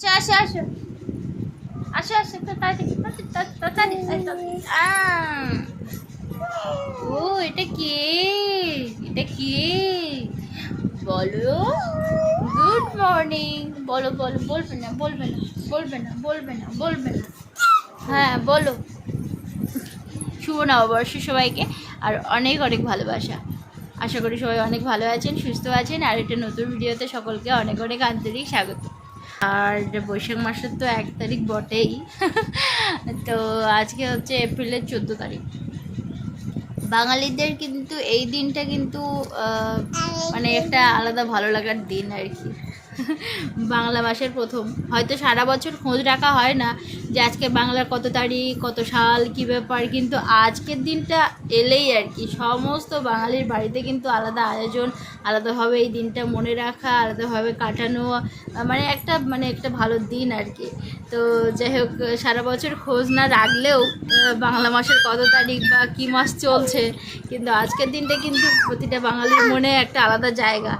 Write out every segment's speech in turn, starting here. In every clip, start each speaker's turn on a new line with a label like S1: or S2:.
S1: আসো আসো আসো আসো। ও এটা কে এটা কে বলো গুড মর্নিং বলো বলো বলবে না বলবে না বলবে না বলবে না বলবে না হ্যাঁ বলো। শুভ নববর্ষ সবাইকে, আর অনেক অনেক ভালোবাসা। আশা করি সবাই অনেক ভালো আছেন, সুস্থ আছেন, আর একটা নতুন ভিডিওতে সকলকে অনেক অনেক আন্তরিক স্বাগত। আর বৈশাখ মাসের তো এক তারিখ বটেই। তো আজকে হচ্ছে এপ্রিলের চোদ্দ তারিখ। বাঙালিদের কিন্তু এই দিনটা কিন্তু মানে একটা আলাদা ভালো লাগার দিন আর কি। বাংলা মাসের প্রথম। হয়তো সারা বছর খোঁজ রাখা হয় না যে আজকে বাংলার কত তারিখ, কত সাল, কী ব্যাপার, কিন্তু আজকের দিনটা এলেই আর কি। সমস্ত বাঙালির বাড়িতে কিন্তু আলাদা আয়োজন, আলাদাভাবে এই দিনটা মনে রাখা, আলাদাভাবে কাটানো মানে একটা মানে একটা ভালো দিন আর কি। তো যাই হোক, সারা বছর খোঁজ না রাখলেও বাংলা মাসের কত তারিখ বা কী মাস চলছে, কিন্তু আজকের দিনটা কিন্তু প্রতিটা বাঙালির মনে একটা আলাদা জায়গা।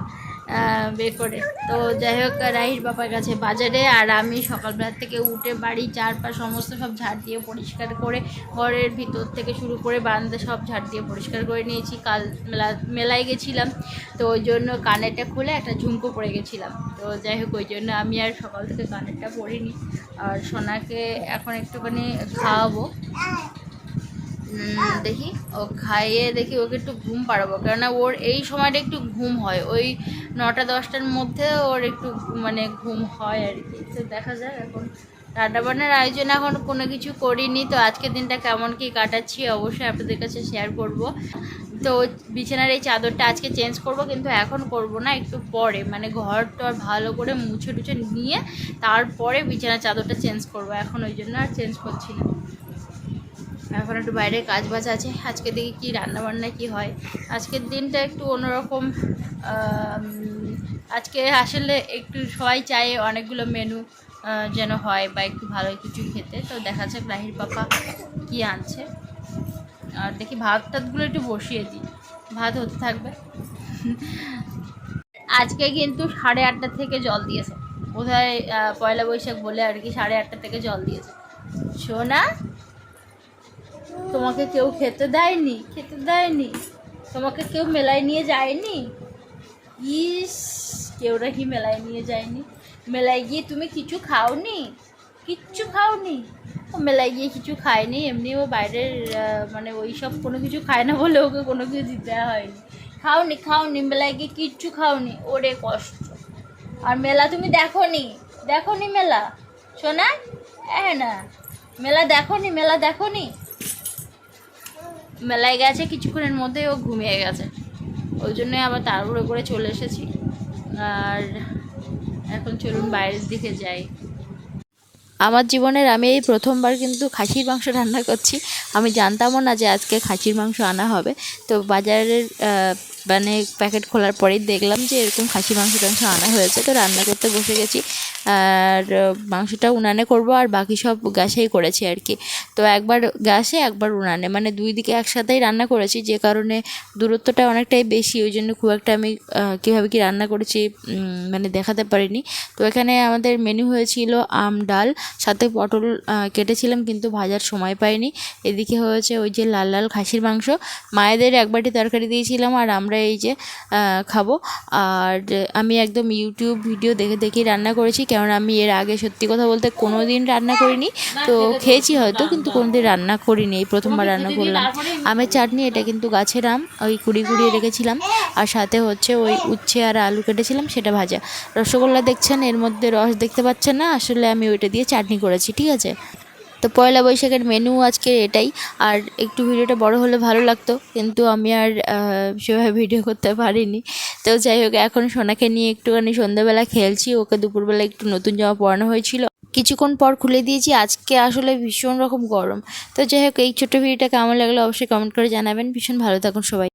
S1: বের করে। তো যাই হোক, রাহির বাবার কাছে বাজারে, আর আমি সকালবেলা থেকে উঠে বাড়ি, চারপাশ সমস্ত সব ঝাড় দিয়ে পরিষ্কার করে ঘরের ভিতর থেকে শুরু করে বারান্দা সব ঝাড় দিয়ে পরিষ্কার করে নিয়েছি। কাল মেলা, মেলায় গেছিলাম, তো ওই জন্য কানেরটা খুলে একটা ঝুমকো পরে গেছিলাম। তো যাই হোক, ওই জন্য আমি আর সকাল থেকে কানেরটা পরিনি। আর সোনাকে এখন একটুখানি খাওয়াবো। দেখি। ও খাইয়ে দেখি ওকে একটু ঘুম পাড়াবো। কেননা ওর এই সময়টা একটু ঘুম হয়। ওই নটা, দশটার মধ্যে ওর একটু মানে ঘুম হয় আর কি। তো দেখা যাক এখন। রান্নাবান্নার আয়োজন এখন কোনো কিছু করিনি। তো আজকের দিনটা কেমন কি কাটাচ্ছি অবশ্যই আপনাদের কাছে শেয়ার করব। তো বিছানার এই চাদরটা আজকে চেঞ্জ করব, কিন্তু এখন করব না, একটু পরে। মানে ঘর টর ভালো করে মুছে টুছে নিয়ে তারপরে বিছানার চাদরটা চেঞ্জ করব। এখন ওই জন্য আর চেঞ্জ করছি না। এখন একটু বাইরে কাজ বাজ আছে। আজকে দেখি কি রান্না বান্না কি হয়। আজকের দিনটা একটু অন্যরকম আজকে আসলে একটু সবাই চায় অনেকগুলো মেনু যেন হয় বা একটু ভালো কিছু খেতে। তো দেখা যাক রাহির পাপা কি আনছে। আর দেখি ভাত টাতগুলো একটু বসিয়ে দিই। ভাত হতে থাকবে। আজকে কিন্তু সাড়ে আটটা থেকে জল দিয়েছে। বোধহয় পয়লা বৈশাখ বলে আর কি সাড়ে আটটা থেকে জল দিয়েছে। শোনা তোমাকে কেউ খেতে দেয়নি? খেতে দেয়নি? তোমাকে কেউ মেলায় নিয়ে যায়নি? ইস, কেউ নাকি মেলায় নিয়ে যায়নি। মেলায় গিয়ে তুমি কিছু খাওনি? কিচ্ছু খাওনি? ও, মেলায় গিয়ে কিছু খায়নি এমনি ও বাইরের মানে ওই সব কোনো কিছু খায় না বলে ওকে কোনো কিছু দিতে হয়নি। খাওনি খাওনি, মেলায় গিয়ে কিচ্ছু খাওনি। ওরে কষ্ট। আর মেলা তুমি দেখোনি? দেখোনি মেলা? শোনা হ্যাঁ না। মেলা দেখো নি মেলা দেখোনি? মেলায় গেছে, কিছুক্ষণের মধ্যে ও ঘুমিয়ে গেছে। ওই জন্যই আবার তাড়াহুড়ো করে চলে এসেছি। আর এখন চলুন বাইরের দিকে যাই। আমার জীবনের আমি এই প্রথমবার কিন্তু খাসির মাংস রান্না করছি। আমি জানতামও না যে আজকে খাসির মাংস আনা হবে। তো বাজারের মানে প্যাকেট খোলার পরেই দেখলাম যে এরকম খাসির মাংস টাংস আনা হয়েছে। তো রান্না করতে বসে গেছি। আর মাংসটা উনানে করব আর বাকি সব গ্যাসেই করেছি আর কি। তো একবার গ্যাসে, একবার উনানে। মানে দুই দিকে একসাথেই রান্না করেছি। যে কারণে দূরত্বটা অনেকটাই বেশি। ওই জন্য খুব একটা আমি কীভাবে কি রান্না করেছি মানে দেখাতে পারিনি। তো এখানে আমাদের মেনু হয়েছিল আম, ডাল। সাথে পটল কেটেছিলাম কিন্তু ভাজার সময় পাইনি। এদিকে হয়েছে ওই যে লাল লাল খাসির মাংস। মায়েদের এক বাটি তরকারি দিয়েছিলাম আর আমরা এই যে খাব। আর আমি একদম ইউটিউব ভিডিও দেখে দেখেই রান্না করেছি কেননা আমি এর আগে সত্যি কথা বলতে কোনো দিন রান্না করিনি। তো খেয়েছি হয়তো কিন্তু কোনো দিন রান্না করিনি এই প্রথমবার রান্না করলাম। আমের চাটনি এটা কিন্তু গাছের আম ওই কুড়ি কুড়িয়ে রেখেছিলাম। আর সাথে হচ্ছে ওই উচ্ছে আর আলু কেটেছিলাম সেটা ভাজা। রসগোল্লা দেখছেন এর মধ্যে রস দেখতে পাচ্ছেন না আসলে আমি ওইটা দিয়ে চাটনি করেছি ঠিক আছে? তো পয়লা বৈশাখের মেনু আজকে এটাই। আর একটু ভিডিওটা বড় হলে ভালো লাগতো, কিন্তু আমি আর সেভাবে ভিডিও করতে পারিনি। তো যাই হোক, এখন সোনাকে নিয়ে একটুখানি সন্ধ্যাবেলা খেলছি। ওকে দুপুরবেলা একটু নতুন জামা পরানো হয়েছিল। কিছুক্ষণ পর খুলে দিয়েছি। আজকে আসলে ভীষণ রকম গরম। তো যাই হোক, এই ছোটো ভিডিওটা কেমন লাগল অবশ্যই কমেন্ট করে জানাবেন। ভীষণ ভালো থাকুন সবাই।